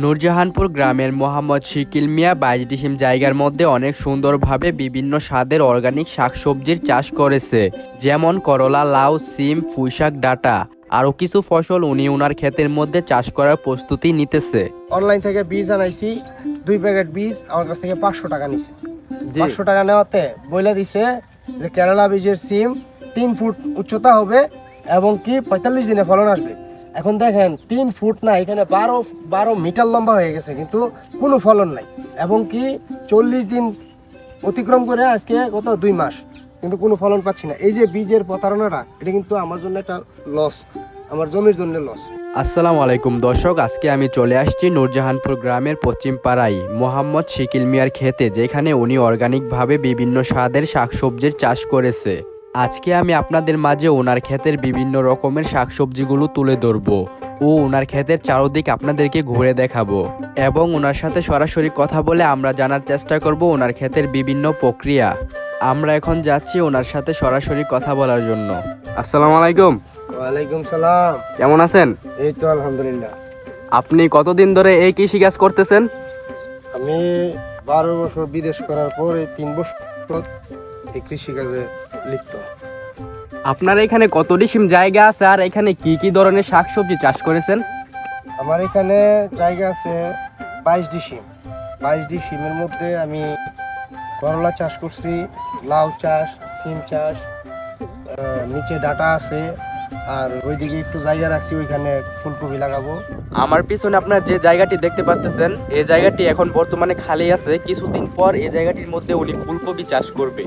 নূরজাহানপুর গ্রামের মোহাম্মদ শিকিল মিয়া বাইশ ডিসিম জায়গার মধ্যে অনেক সুন্দরভাবে বিভিন্ন স্বাদের অর্গানিক শাকসবজির চাষ করেছে যেমন করলা লাউ সিম পুঁইশাক ডাটা। আরও কিছু ফসল উনি উনার ক্ষেতের মধ্যে চাষ করার প্রস্তুতি নিতেছে। অনলাইন থেকে বীজ আনাইছি দুই প্যাকেট বীজ আমার কাছ থেকে পাঁচশো টাকা নিছে। পাঁচশো টাকা নেওয়াতে বইলে দিছে যে কেরালা বীজের সিম তিন ফুট উচ্চতা হবে এবং কি পঁয়তাল্লিশ দিনে ফলন আসবে। এখন দেখেন, তিন ফুট না, এখানে বারো বারো মিটার লম্বা হয়ে গেছে, কিন্তু কোনো ফলন নাই। এবং কি চল্লিশ দিন অতিক্রম করে আজকে গত দুই মাস, কিন্তু কোনো ফলন পাচ্ছি না। এই যে বীজের প্রতারণাটা, এটা কিন্তু আমার জন্য একটা লস আমার জমির জন্য লস আসসালামু আলাইকুম দর্শক, আজকে আমি চলে আসছি নূরজাহানপুর গ্রামের পশ্চিম পাড়ায় মোহাম্মদ শিকিল মিয়ার ক্ষেতে, যেখানে উনি অর্গানিকভাবে বিভিন্ন স্বাদের শাকসবজির চাষ করেছে। আজকে আমি আপনাদের মাঝে ওনার ক্ষেতের বিভিন্ন রকমের শাকসবজিগুলো তুলে ধরবো ও ওনার ক্ষেতের চারদিক আপনাদেরকে ঘুরে দেখাবো এবং ওনার সাথে সরাসরি কথা বলে আমরা জানার চেষ্টা করব ওনার ক্ষেতের বিভিন্ন প্রক্রিয়া। আমরা এখন যাচ্ছি ওনার সাথে সরাসরি কথা বলার জন্য। আসসালামু আলাইকুম। ওয়ালাইকুম সালাম। কেমন আছেন? এই তো আলহামদুলিল্লাহ। আপনি কতদিন ধরে এই কৃষি কাজ করতেছেন? আমি বারো বছর বিদেশ করার পরে তিন বছর এই কৃষিকাজে লিপ্ত। আপনার এখানে কত ডিসিম জায়গা আছে আর এখানে কি কি ধরনের শাকসবজি চাষ করেছেন? আমার এখানে জায়গা আছে বাইশ ডিসিম। বাইশ ডিসিমের মধ্যে আমি করলা চাষ করছি লাউ চাষ সিম চাষ নিচে ডাটা আছে আর ওইদিকে একটু জায়গা রাখছি ওইখানে ফুলকপি লাগাবো। আমার পিছনে আপনার যে জায়গাটি দেখতে পাচ্ছেন এই জায়গাটি এখন বর্তমানে খালি আছে। কিছুদিন পর এই জায়গাটির মধ্যে উনি ফুলকপি চাষ করবে।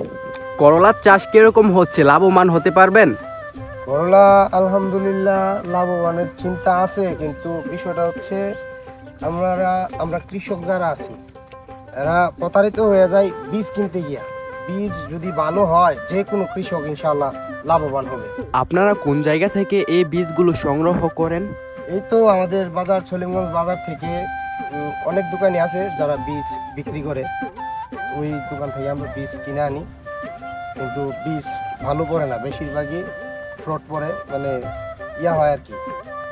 করলার চাষ কীরকম হচ্ছে লাভবান হতে পারবেন? করলা আলহামদুলিল্লাহ লাভবানের চিন্তা আছে কিন্তু বিষয়টা হচ্ছে আমরা আমরা কৃষক যারা আছি এরা প্রতারিত হয়ে যায় বীজ কিনতে গিয়া। বীজ যদি ভালো হয় যে কোনো কৃষক ইনশাল্লাহ লাভবান হবে। আপনারা কোন জায়গা থেকে এই বীজগুলো সংগ্রহ করেন? এই তো আমাদের বাজার ছলিমগঞ্জ বাজার থেকে অনেক দোকানে আছে যারা বীজ বিক্রি করে। ওই দোকান থেকে আমরা বীজ কিনে আনি। কিন্তু বীজ ভালো পড়ে না বেশিরভাগই ফ্রড পড়ে মানে ইয়া হয় আর কি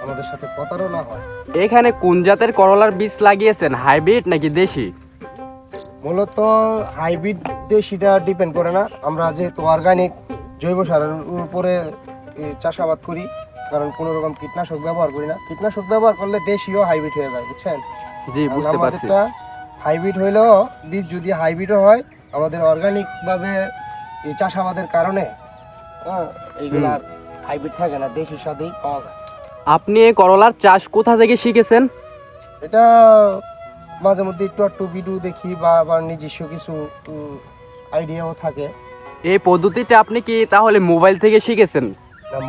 আমাদের সাথে প্রতারণা হয়। এখানে কোন জাতের করলার বীজ লাগিয়েছেন হাইব্রিড নাকি দেশি? মূলত হাইব্রিড দেশিটা ডিপেন্ড করে না আমরা যেহেতু অর্গানিক জৈব সারের উপরে চাষাবাদ করি কারণ কোনো রকম কীটনাশক ব্যবহার করি না। কীটনাশক ব্যবহার করলে দেশিও হাইব্রিড হয়ে যায় বুঝছেন? জি বুঝতে পারছি। হাইব্রিড হইলেও বীজ যদি হাইব্রিডও হয় আমাদের অর্গানিক ভাবে এই চাষাবাদের কারণে এইগুলা হাইব্রিড থাকে না দেশি স্বাদেই পাওয়া যায়। আপনি এই করলার চাষ কোথা থেকে শিখেছেন? এটা মাঝে মধ্যে একটু একটু ভিডিও দেখি বা আবার নিজস্ব কিছু আইডিয়াও থাকে। এই পদ্ধতিটা আপনি কি তাহলে মোবাইল থেকে শিখেছেন?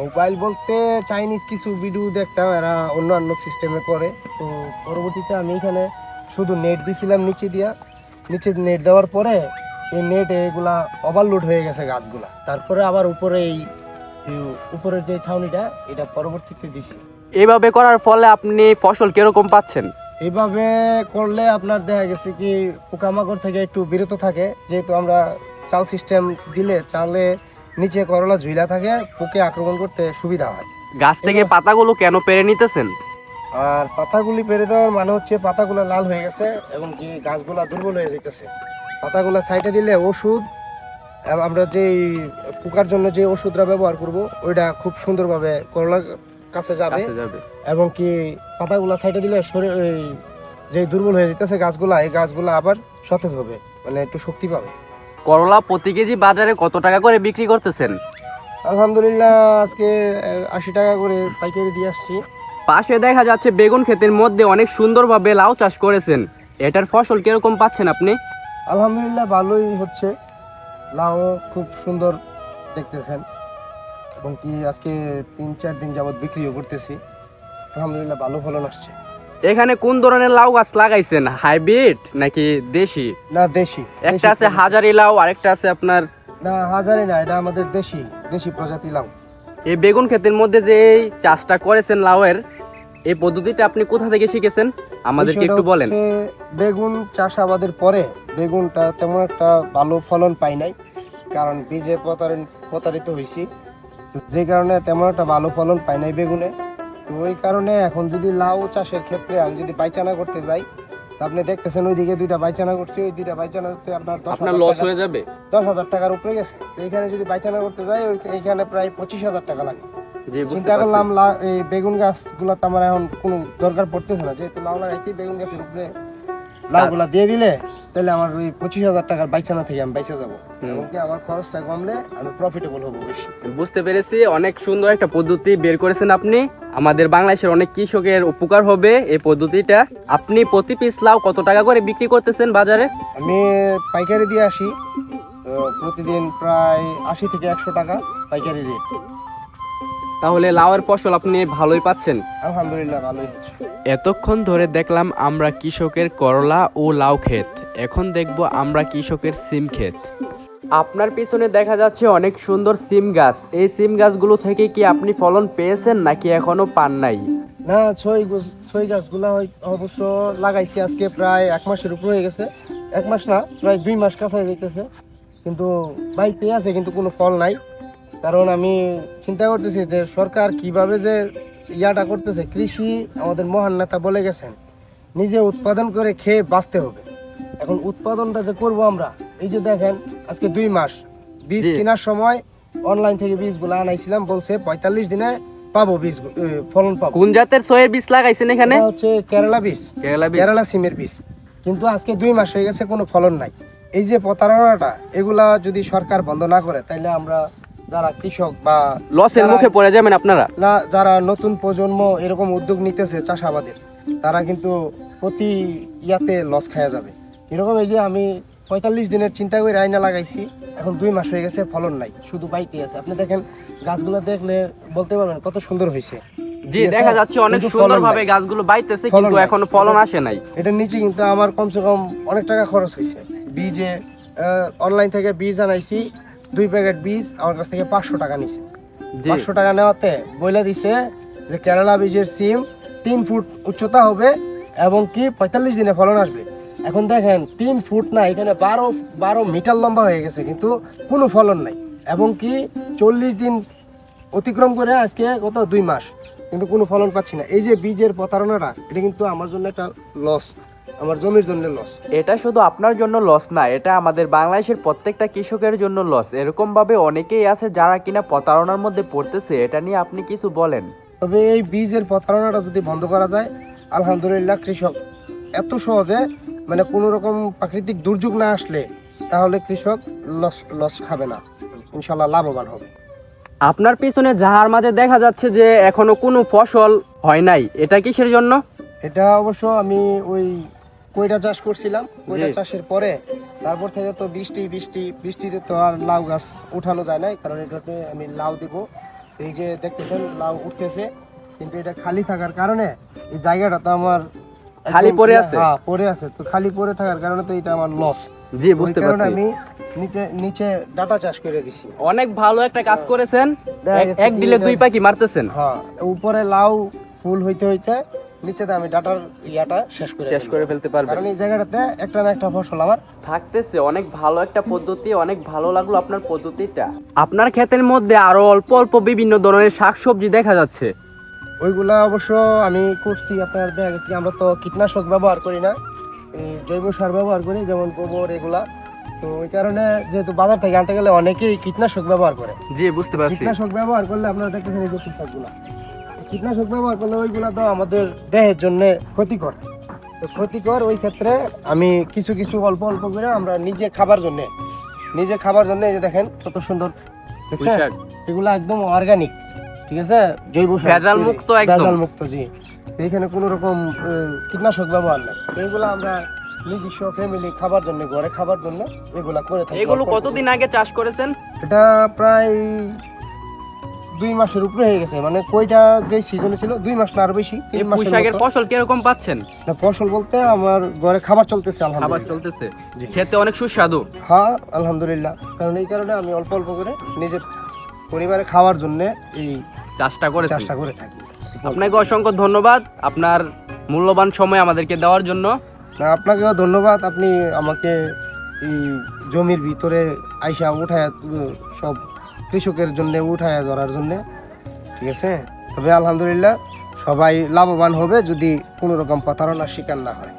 মোবাইল বলতে চাইনিজ কিছু ভিডিও দেখতাম এরা অন্যান্য সিস্টেমে করে। তো পরবর্তীতে আমি এখানে শুধু নেট দিছিলাম নিচে দিয়া। নিচে নেট দেওয়ার পরে এই নেট এগুলা ওভারলোড হয়ে গেছে গাছগুলা। তারপরে আবার উপরে এই উপরের যে ছাউনিটা এটা পরবর্তীতে দিছি। এইভাবে করার ফলে আপনি ফসল কীরকম পাচ্ছেন? এইভাবে করলে আপনার দেখা গেছে কি পোকামাকড় থেকে একটু বিরত থাকে। যেহেতু আমরা চাল সিস্টেম দিলে চালে নিচে করলা ঝুইলা থাকে পোকে আক্রমণ করতে সুবিধা হয়। গাছ থেকে পাতাগুলো কেন পেরে নিতেছেন? আর পাতাগুলি পেরে দেওয়ার মানে হচ্ছে পাতাগুলো লাল হয়ে গেছে এবং কি গাছগুলা দুর্বল হয়ে যেতেছে পাতাগুলো সাইডে দিলে ওষুধ আমরা যে পোকার জন্য যে ওষুধটা ব্যবহার করব ওইটা খুব সুন্দরভাবে করলার কাছে যাবে। এবং কি পাতাগুলা সাইডে দিলে শরীর ওই যে দুর্বল হয়ে যেতেছে গাছগুলা এই গাছগুলা আবার সতেজ হবে মানে একটু শক্তি পাবে। করলা প্রতি কেজি বাজারে কত টাকা করে বিক্রি করতেছেন? আলহামদুলিল্লাহ আজকে আশি টাকা করে পাইকারি দিয়ে আসছি। পাশে দেখা যাচ্ছে বেগুন ক্ষেতের মধ্যে অনেক সুন্দরভাবে লাউ চাষ করেছেন। এটার ফসল কীরকম পাচ্ছেন আপনি? আলহামদুলিল্লাহ ভালোই হচ্ছে। লাউ খুব সুন্দর দেখতেছেন। এবং কি আজকে তিন চার দিন যাবত বিক্রিও করতেছি। আলহামদুলিল্লাহ ভালো ফলন আসছে। এখানে কোন ধরনের লাউ গাছ লাগাইছেন? হাইব্রিড নাকি দেশি? না দেশি। একটা আছে হাজারি লাউ আরেকটা আছে আপনার না হাজারি না এটা আমাদের দেশি দেশি প্রজাতি লাউ। এই বেগুন ক্ষেতের মধ্যে যে এই চাষটা করেছেন লাউয়ের এই পদ্ধতিটা আপনি কোথা থেকে শিখেছেন? আমাদেরকে একটু বলেন। বেগুন চাষাবাদের পরে বেগুনটা তেমন একটা ভালো ফলন পাই নাই কারণ বীজে প্রতারণ প্রতারিত হয়েছি যে কারণে তেমন একটা ভালো ফলন পাই নাই বেগুনে। তো ওই কারণে এখন যদি লাউ চাষের ক্ষেত্রে আমি যদি বাইচানা করতে যাই আপনি দেখতেছেন ওইদিকে দুইটা বাইচানা করছি ওই দুইটা বাইচানাতে আপনার দশ আপনার হাজার লস হয়ে যাবে? দশ হাজার টাকার উপরে গেছে। তো এখানে যদি বাইচানা করতে যাই ওই- এইখানে প্রায় পঁচিশ হাজার টাকা লাগে। চিন্তা করলাম এই বেগুন গাছগুলো তো আমার এখন কোনো দরকার পড়তেছে না যেহেতু লাউ লাগাইছি বেগুন গাছের উপরে লাউগুলা দিয়ে দিলে তাহলে আমার ওই পঁচিশ হাজার টাকার বাইচানা থেকে আমি বাইচা যাব। এমনকি আমার খরচটা কমলে আমি প্রফিটেবল হব বেশি বুঝতে পেরেছি অনেক সুন্দর একটা পদ্ধতি বের করেছেন আপনি। আমাদের বাংলাদেশের অনেক কৃষকের উপকার হবে এই পদ্ধতিটা। আপনি প্রতি পিস লাউ কত টাকা করে বিক্রি করতেছেন বাজারে? আমি পাইকারি দিয়ে আসি প্রতিদিন প্রায় আশি থেকে একশো টাকা পাইকারি রেট তাহলে লাউয়ের ফসল আপনি ভালোই পাচ্ছেন। আলহামদুলিল্লাহ ভালোই হচ্ছে। এতক্ষণ ধরে দেখলাম আমরা কৃষকের করলা ও লাউ ক্ষেত। এখন দেখব আমরা কৃষকের সিম ক্ষেত। আপনার পিছনে দেখা যাচ্ছে অনেক সুন্দর সিম গাছ। এই সিম গাছগুলো থেকে কি আপনি ফলন পেয়েছেন নাকি এখনও পান নাই? না ছই ছই গাছগুলা অবশ্য লাগাইছি আজকে প্রায় এক মাসের উপর হয়ে গেছে। এক মাস না প্রায় দুই মাস কাছাই যেতেছে কিন্তু বাড়িতে আছে কিন্তু কোনো ফল নাই। কারণ আমি চিন্তা করতেছি যে সরকার কীভাবে যে ইয়াটা করতেছে কৃষি আমাদের মহান নেতা বলে গেছেন নিজে উৎপাদন করে খেয়ে বাঁচতে হবে। এখন উৎপাদনটা যে করব আমরা এই যে দেখেন আজকে দুই মাস বীজ কেনার সময় অনলাইন থেকে বীজগুলো আনাইছিলাম বলছে পঁয়তাল্লিশ দিনে পাবো বীজ ফলন পাবো। কোন জাতের সয়ের বীজ লাগাইছেন এখানে? হচ্ছে কেরালা বীজ কেরালা বীজ। কেরালা সিমের বীজ। কিন্তু আজকে দুই মাস হয়ে গেছে কোনো ফলন নাই। এই যে প্রতারণাটা এগুলা যদি সরকার বন্ধ না করে তাহলে আমরা যারা কৃষক বা লসের মুখে পড়ে যাবেন আপনারা? যারা নতুন প্রজন্ম এরকম উদ্যোগ নিতেছে চাষাবাদের তারা কিন্তু প্রতি ইয়াতে লস খাওয়া যাবে। এরকম এই যে আমি পঁয়তাল্লিশ দিনের চিন্তা করে আয়না লাগাইছি এখন দুই মাস হয়ে গেছে ফলন নাই শুধু বাইতে আছে। আপনি দেখেন গাছগুলো দেখলে বলতে পারবেন কত সুন্দর হয়েছে জি দেখা যাচ্ছে অনেক কিন্তু সুন্দর ভাবে গাছগুলো বাইতেছে কিন্তু। এখনও ফলন আসে নাই। এটার নিচে কিন্তু আমার কমসে কম অনেক টাকা খরচ হয়েছে বীজে অনলাইন থেকে বীজ আনাইছি দুই প্যাকেট বীজ আমার কাছ থেকে পাঁচশো টাকা নিছে। পাঁচশো টাকা নেওয়াতে বলে দিছে যে কেরালা বীজের সিম তিন ফুট উচ্চতা হবে এবং কি পঁয়তাল্লিশ দিনে ফলন আসবে। এখন দেখেন তিন ফুট না এখানে বারো বারো মিটার লম্বা হয়ে গেছে কিন্তু কোনো ফলন নাই। এবং কি চল্লিশ দিন অতিক্রম করে আজকে কত দুই মাস কিন্তু কোনো ফলন পাচ্ছি না। এই যে বীজের প্রতারণাটা এটা কিন্তু আমার জন্য একটা লস আমার জমির জন্য লস এটা শুধু আপনার জন্য লস না এটা আমাদের বাংলাদেশের প্রত্যেকটা কৃষকের জন্য লস এরকম ভাবে অনেকেই আছে যারা কিনা প্রতারণার মধ্যে পড়তেছে এটা নিয়ে আপনি কিছু বলেন। তবে এই বীজের প্রতারণাটা যদি বন্ধ করা যায় আলহামদুলিল্লাহ কৃষক এত সহজে মানে কোনো রকম প্রাকৃতিক দুর্যোগ না আসলে তাহলে কৃষক লস লস খাবে না। ইনশাল্লাহ লাভবান হবে। আপনার পিছনে যাহার মাঝে দেখা যাচ্ছে যে এখনও কোনো ফসল হয় নাই এটা কিসের জন্য? এটা অবশ্য আমি ওই কইটা চাষ করছিলাম কইটা চাষের পরে তারপর থেকে তো বৃষ্টি বৃষ্টি বৃষ্টিতে তো আর লাউ গাছ উঠানো যায় না কারণ এটাতে আমি লাউ দিব। এই যে দেখতেছেন লাউ উঠতেছে কিন্তু এটা খালি থাকার কারণে এই জায়গাটা তো আমার খালি পড়ে আছে? হ্যাঁ পড়ে আছে। তো খালি পড়ে থাকার কারণে তো এটা আমার লস জি বুঝতে কারণে পারছি। আমি নিচে নিচে ডাটা চাষ করে দিছি। অনেক ভালো একটা কাজ করেছেন। এক- যে- দুই পাখি মারতেছেন। হ্যাঁ উপরে লাউ ফুল হইতে হইতে নিচেতে আমি ডাটার ইয়াটা শেষ করে শেষ করে ফেলতে পারব কারণ এই জায়গাটাতে একটা না একটা ফসল আমার থাকতেছে অনেক ভালো একটা পদ্ধতি অনেক ভালো লাগল আপনার পদ্ধতিটা। আপনার ক্ষেতের মধ্যে আরও অল্প অল্প বিভিন্ন ধরনের শাকসবজি দেখা যাচ্ছে। ওইগুলা অবশ্য আমি করছি আপনার দেখা গেছে আমরা তো কীটনাশক ব্যবহার করি না। জৈব সার ব্যবহার করি যেমন গোবর এগুলা। তো ওই কারণে যেহেতু বাজার থেকে আনতে গেলে অনেকেই কীটনাশক ব্যবহার করে। জি বুঝতে পারছি। কীটনাশক ব্যবহার করলে আপনারা দেখতেছেন এই যে কীটনাশকগুলা। কীটনাশক ব্যবহার করলে ওইগুলা তো আমাদের দেহের জন্য ক্ষতিকর। তো ক্ষতিকর ওই ক্ষেত্রে আমি কিছু কিছু অল্প অল্প করে আমরা নিজে খাবার জন্য নিজে খাবার জন্য এই যে দেখেন কত সুন্দর দেখছেন। এগুলো একদম অর্গানিক ঠিক আছে? জৈব সার ভেজাল মুক্ত ভেজাল মুক্ত জি এখানে কোনো রকম কীটনাশক ব্যবহার নাই। এইগুলো আমরা নিজস্ব ফ্যামিলি খাবার জন্য ঘরে খাবার জন্য এগুলা করে থাকি। এগুলো কতদিন আগে চাষ করেছেন? এটা প্রায় দুই মাসের উপরে হয়ে গেছে। মানে কইটা যে সিজনে ছিল দুই মাস না আরও বেশি তিন ফসল কীরকম পাচ্ছেন? না, ফসল বলতে আমার ঘরে খাবার চলতেছে খাবার চলতেছে। খেতে অনেক সুস্বাদু। হ্যাঁ আলহামদুলিল্লাহ। কারণ এই কারণে আমি অল্প অল্প করে নিজের পরিবারে খাওয়ার জন্য এই চাষটা করে চাষটা করে থাকি। আপনাকে অসংখ্য ধন্যবাদ আপনার মূল্যবান সময় আমাদেরকে দেওয়ার জন্য। না আপনাকেও ধন্যবাদ। আপনি আমাকে এই জমির ভিতরে আইসা উঠায় সব কৃষকের জন্য, উঠায় ধরার জন্য, ঠিক আছে? তবে আলহামদুলিল্লাহ সবাই লাভবান হবে যদি কোনো রকম প্রতারণার শিকার না হয়।